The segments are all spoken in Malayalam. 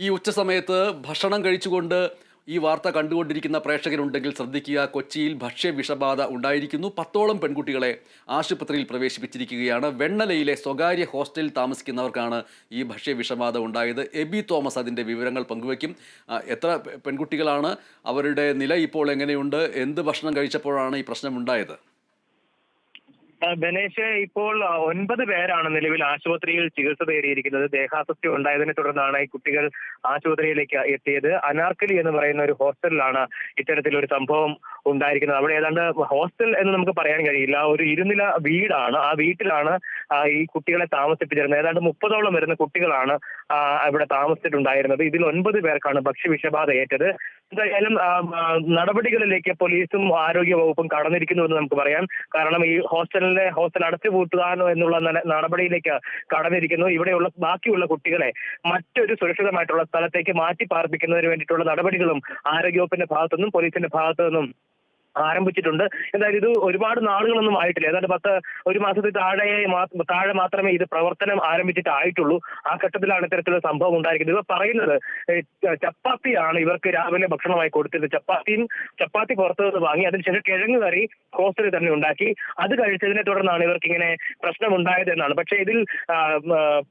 ഈ ഉച്ച സമയത്ത് ഭക്ഷണം കഴിച്ചുകൊണ്ട് ഈ വാർത്ത കണ്ടുകൊണ്ടിരിക്കുന്ന പ്രേക്ഷകരുണ്ടെങ്കിൽ ശ്രദ്ധിക്കുക. കൊച്ചിയിൽ ഭക്ഷ്യ വിഷബാധ ഉണ്ടായിരിക്കുന്നു. പത്തോളം പെൺകുട്ടികളെ ആശുപത്രിയിൽ പ്രവേശിപ്പിച്ചിരിക്കുകയാണ്. വെണ്ണലയിലെ സ്വകാര്യ ഹോസ്റ്റലിൽ താമസിക്കുന്നവർക്കാണ് ഈ ഭക്ഷ്യ വിഷബാധ ഉണ്ടായത്. എബി തോമസ് അതിന്റെ വിവരങ്ങൾ പങ്കുവയ്ക്കും. എത്ര പെൺകുട്ടികളാണ്? അവരുടെ നില ഇപ്പോൾ എങ്ങനെയുണ്ട്? എന്ത് ഭക്ഷണം കഴിച്ചപ്പോഴാണ് ഈ പ്രശ്നം ഉണ്ടായത്? ബനേഷ് ഇപ്പോൾ ഒൻപത് പേരാണ് നിലവിൽ ആശുപത്രിയിൽ ചികിത്സ തേടിയിരിക്കുന്നത്. ദേഹാസ്വസ്ഥ ഉണ്ടായതിനെ തുടർന്നാണ് ഈ കുട്ടികൾ ആശുപത്രിയിലേക്ക് എത്തിയത്. അനാർക്കലി എന്ന് പറയുന്ന ഒരു ഹോസ്റ്റലിലാണ് ഇത്തരത്തിലൊരു സംഭവം ഉണ്ടായിരിക്കുന്നത്. അവിടെ ഏതാണ്ട് ഹോസ്റ്റൽ എന്ന് നമുക്ക് പറയാൻ കഴിയില്ല. ഒരു ഇരുനില വീടാണ്. ആ വീട്ടിലാണ് ഈ കുട്ടികളെ താമസിപ്പിച്ചിരുന്നത്. ഏതാണ്ട് മുപ്പതോളം വരുന്ന കുട്ടികളാണ് ഇവിടെ താമസിച്ചിട്ടുണ്ടായിരുന്നത്. ഇതിൽ ഒൻപത് പേർക്കാണ് ഭക്ഷ്യവിഷബാധ ഏറ്റത് എന്തായാലും നടപടികളിലേക്ക് പോലീസും ആരോഗ്യ വകുപ്പും കടന്നിരിക്കുന്നു എന്ന് നമുക്ക് പറയാം. കാരണം ഈ ഹോസ്റ്റലിലെ ഹോസ്റ്റൽ അടച്ചുപൂട്ടുകാനോ എന്നുള്ള നടപടിയിലേക്ക് കടന്നിരിക്കുന്നു. ഇവിടെയുള്ള ബാക്കിയുള്ള കുട്ടികളെ മറ്റൊരു സുരക്ഷിതമായിട്ടുള്ള സ്ഥലത്തേക്ക് മാറ്റി പാർപ്പിക്കുന്നതിന് വേണ്ടിയിട്ടുള്ള നടപടികളും ആരോഗ്യവകുപ്പിന്റെ ഭാഗത്തുനിന്നും പോലീസിന്റെ ഭാഗത്തു നിന്നും ആരംഭിച്ചിട്ടുണ്ട്. എന്തായാലും ഇത് ഒരുപാട് നാളുകളൊന്നും ആയിട്ടില്ല. ഏതാണ്ട് പത്ത് ഒരു മാസത്തിൽ താഴെ താഴെ മാത്രമേ ഇത് പ്രവർത്തനം ആരംഭിച്ചിട്ടായിട്ടുള്ളൂ. ആ ഘട്ടത്തിലാണ് ഇത്തരത്തിലുള്ള സംഭവം ഉണ്ടായിരിക്കുന്നത്. ഇവർ പറയുന്നത് ചപ്പാത്തിയാണ് ഇവർക്ക് രാവിലെ ഭക്ഷണമായി കൊടുത്തത്. ചപ്പാത്തിയും ചപ്പാത്തി പുറത്തു നിന്ന് വാങ്ങി അതിനുശേഷം കിഴങ്ങ് കറി ഹോസ്റ്റലിൽ തന്നെ ഉണ്ടാക്കി. അത് കഴിച്ചതിനെ തുടർന്നാണ് ഇവർക്ക് ഇങ്ങനെ പ്രശ്നം ഉണ്ടായത് എന്നാണ് പക്ഷേ ഇതിൽ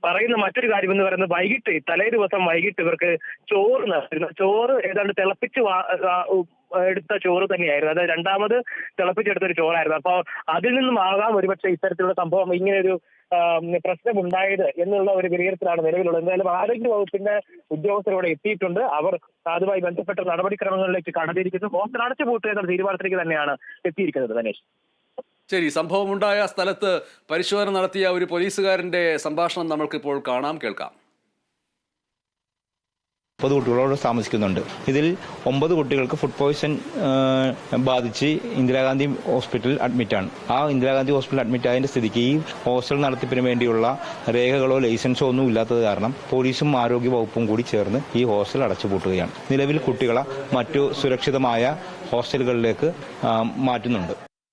പറയുന്ന മറ്റൊരു കാര്യം എന്ന് പറയുന്നത് വൈകിട്ട് തലേ ദിവസം വൈകിട്ട് ഇവർക്ക് ചോറ് ചോറ് ഏതാണ്ട് തിളപ്പിച്ച് എടുത്ത ചോറ് തന്നെയായിരുന്നു. അതായത് രണ്ടാമത് തിളപ്പിച്ചെടുത്ത ഒരു ചോറായിരുന്നു. അപ്പോൾ അതിൽ നിന്നും ആകാം ഒരുപക്ഷെ ഇത്തരത്തിലുള്ള സംഭവം ഇങ്ങനെ ഒരു പ്രശ്നം ഉണ്ടായത് എന്നുള്ള ഒരു വിലയിരുത്തലാണ് നിലവിലുള്ളത്. എന്തായാലും ആരോഗ്യ വകുപ്പിന്റെ ഉദ്യോഗസ്ഥർ ഇവിടെ എത്തിയിട്ടുണ്ട്. അവർ അതുമായി ബന്ധപ്പെട്ട നടപടിക്രമങ്ങളിലേക്ക് കടന്നിരിക്കുന്നു. ഹോസ്റ്റൽ അടച്ചു പൂട്ടുക എന്ന തീരുമാനത്തിലേക്ക് തന്നെയാണ് എത്തിയിരിക്കുന്നത് ധനേഷ് ശരി സംഭവമുണ്ടായ സ്ഥലത്ത് പരിശോധന നടത്തിയ ഒരു പോലീസുകാരന്റെ സംഭാഷണം നമ്മൾക്കിപ്പോൾ കാണാം കേൾക്കാം. മുപ്പത് കുട്ടികളോട് താമസിക്കുന്നുണ്ട്. ഇതിൽ ഒമ്പത് കുട്ടികൾക്ക് ഫുഡ് പോയ്സൺ ബാധിച്ച് ഇന്ദിരാഗാന്ധി ഹോസ്പിറ്റലിൽ അഡ്മിറ്റാണ് ആ ഇന്ദിരാഗാന്ധി ഹോസ്പിറ്റലിൽ അഡ്മിറ്റ് ആയതിന്റെ സ്ഥിതിക്ക് ഈ ഹോസ്റ്റൽ നടത്തിപ്പിന് വേണ്ടിയുള്ള രേഖകളോ ലൈസൻസോ ഒന്നും ഇല്ലാത്തത് കാരണം പോലീസും ആരോഗ്യ വകുപ്പും കൂടി ചേർന്ന് ഈ ഹോസ്റ്റൽ അടച്ചുപൂട്ടുകയാണ്. നിലവിൽ കുട്ടികളെ മറ്റു സുരക്ഷിതമായ ഹോസ്റ്റലുകളിലേക്ക് മാറ്റുന്നുണ്ട്.